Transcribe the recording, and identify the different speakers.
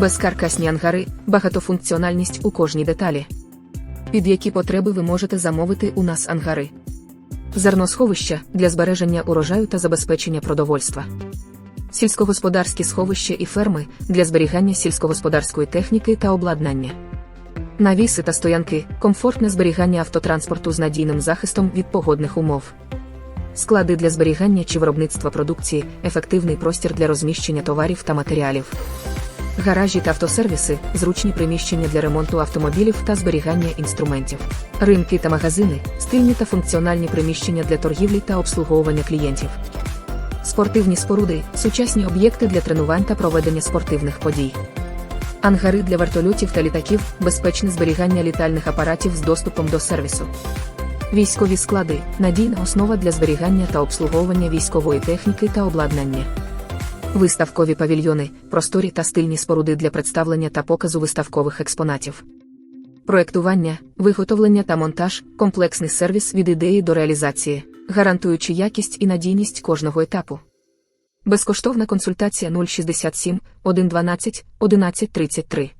Speaker 1: Безкаркасні ангари, багатофункціональність у кожній деталі. Під які потреби ви можете замовити у нас ангари. Зерносховища для збереження урожаю та забезпечення продовольства. Сільськогосподарські сховища і ферми для зберігання сільськогосподарської техніки та обладнання. Навіси та стоянки, комфортне зберігання автотранспорту з надійним захистом від погодних умов. Склади для зберігання чи виробництва продукції, ефективний простір для розміщення товарів та матеріалів. Гаражі та автосервіси, зручні приміщення для ремонту автомобілів та зберігання інструментів. Ринки та магазини, стильні та функціональні приміщення для торгівлі та обслуговування клієнтів. Спортивні споруди, сучасні об'єкти для тренувань та проведення спортивних подій. Ангари для вертольотів та літаків, безпечне зберігання літальних апаратів з доступом до сервісу. Військові склади надійна основа для зберігання та обслуговування військової техніки та обладнання. Виставкові павільйони, просторі та стильні споруди для представлення та показу виставкових експонатів. Проектування, виготовлення та монтаж комплексний сервіс від ідеї до реалізації, гарантуючи якість і надійність кожного етапу. Безкоштовна консультація 067 112 1133